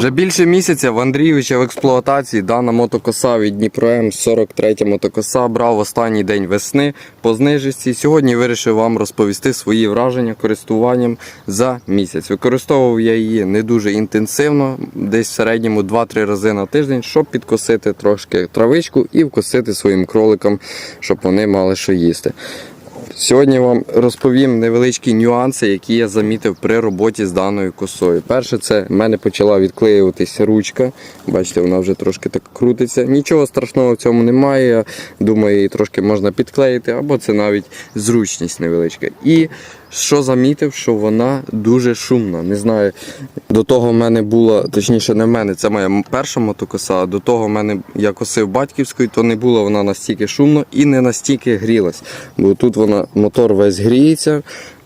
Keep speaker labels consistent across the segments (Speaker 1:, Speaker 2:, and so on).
Speaker 1: Вже більше місяця в Андрійовича в експлуатації дана мотокоса від Дніпро М 43 мотокоса брав останній день весни по знижці. Сьогодні вирішив вам розповісти свої враження користуванням за місяць. Використовував я її не дуже інтенсивно, десь в середньому 2-3 рази на тиждень, щоб підкосити трошки травичку і вкосити своїм кроликам, щоб вони мали що їсти. Сьогодні вам розповім невеличкі нюанси, які я замітив при роботі з даною косою. Перше, це в мене почала відклеюватися ручка. Бачите, вона вже трошки так крутиться. Нічого страшного в цьому немає. Я думаю, її трошки можна підклеїти, або це навіть зручність невеличка. І що замітив, що вона дуже шумна. Не знаю, до того в мене була, точніше, не в мене, це моя перша мотокоса. а До того в мене я косив батьківською, то не була вона настільки шумно і не настільки грілась. Бо тут вона мотор весь гріється.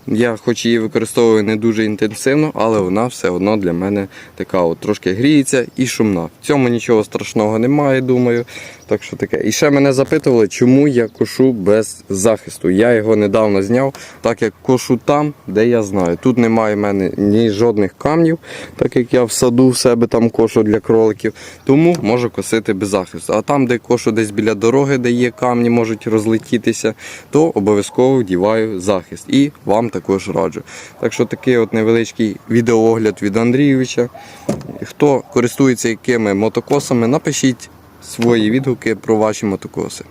Speaker 1: Я хоч її використовую не дуже інтенсивно, але вона все одно для мене така от трошки гріється і шумна. В цьому нічого страшного немає, думаю. Так що таке. І ще мене запитували, чому я кошу без захисту. Я його недавно зняв, так як кошу там, де я знаю. Тут немає в мене ні жодних камнів, так як я в саду в себе там кошу для кроликів. Тому можу косити без захисту. А там, де кошу десь біля дороги, де є камні, можуть розлетітися, то обов'язково вдіваю захист. І вам також раджу. Так що такий от невеличкий відеоогляд від Андрійовича. Хто користується якими мотокосами, напишіть свої відгуки про ваші мотокоси.